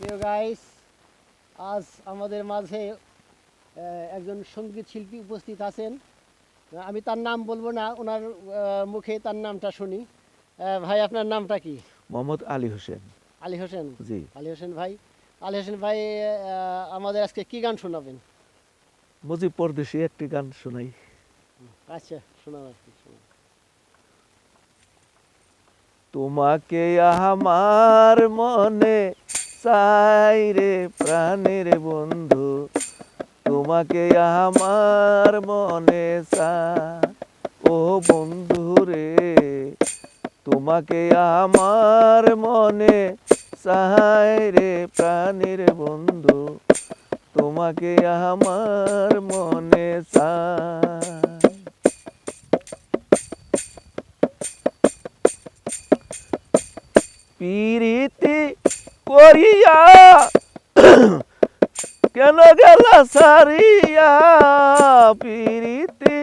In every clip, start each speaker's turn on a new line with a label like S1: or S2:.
S1: প্রিয় গাইস আজ আমাদের মাঝে একজন সংগীত শিল্পী উপস্থিত আছেন। আমি তার নাম বলব না ওনার মুখে তার নামটা শুনি। ভাই আপনার নামটা কি?
S2: মোহাম্মদ আলী হোসেন।
S1: আলী হোসেন?
S2: জি।
S1: আলী হোসেন ভাই। আলী হোসেন ভাই আমাদের আজকে কি গান শোনাবেন?
S2: মুজিব পরদেশি একটি গান শোনাই।
S1: আচ্ছা শোনাব আর কি
S2: তোমাকে আমার মনে চাই রে প্রাণের বন্ধু, তোমাকে আমার মনে ও বন্ধু রে, তোমাকে আমার মনে চাই রে প্রাণের বন্ধু, তোমাকে আমার মনে চাই করিয়া। কেন গেল সারিয়া পিরিতি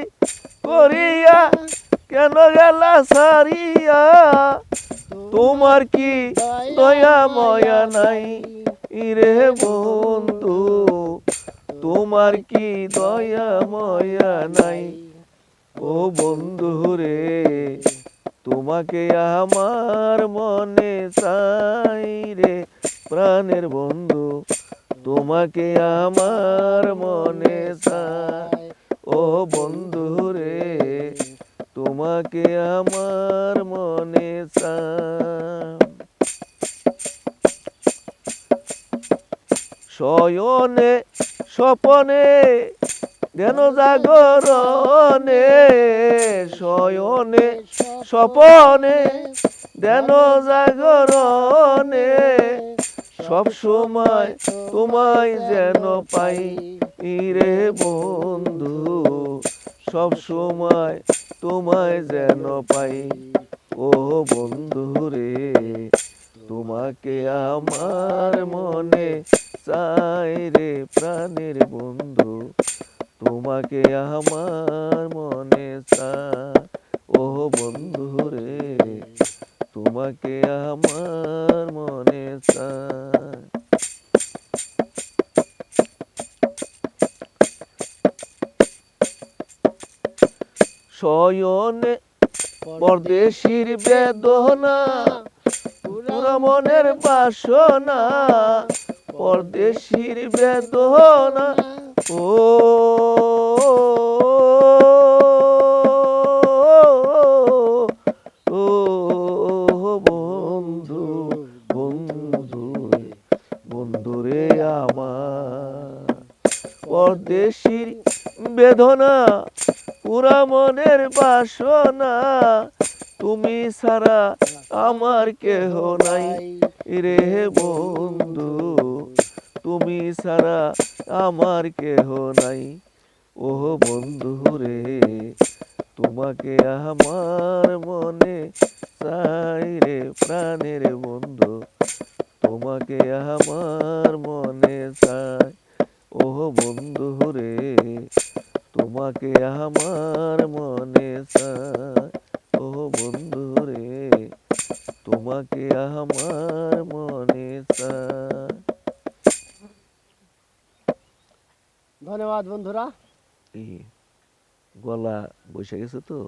S2: করিয়া? কেন গেল সারিয়া? তোমার কি দয়া, ময়া নাই? ইরে বন্ধু, তোমার কি দয়া, ময়া নাই? ও বন্ধু রে, তোমাকে আমার মনে রে প্রাণের বন্ধু, তোমাকে আমার মনে ও বন্ধু রে, তোমাকে আমার মনে চাই। শয়নে, স্বপনে ধ্যান জাগরণে, শয়নে, স্বপনে ধ্যান জাগরণে সব সময় তোমায় যেন পাই। রে বন্ধু, সব সময় তোমায় যেন পাই। ও বন্ধু রে, তোমাকে আমার মনে চাই রে প্রাণের বন্ধু। তোমাকে আমার মনে চাই। ও বন্ধু রে, তোমাকে আমার মনে চাই। শয়নে পরদেশির বেদনা পুরা মনের বাসনা, পরদেশির বেদনা। ও বন্ধু বন্ধু বন্ধু রে আমার। পরদেশির বেদনা পুরা মনের বাসনা তুমি ছাড়া আমার কেহ নাই। রে বন্ধু, তুমি ছাড়া আমার কেহ নাই। ও বন্ধু রে, তোমাকে আমার মনে চাই রে প্রাণের বন্ধু। তোমাকে আমার মনে চাই। ও বন্ধু রে তোমাকে আমার মনে চাই ও বন্ধু রে তোমাকে আমার মনে চাই
S1: ধন্যবাদ বন্ধুরা।
S2: গলা বসে গেছে তো?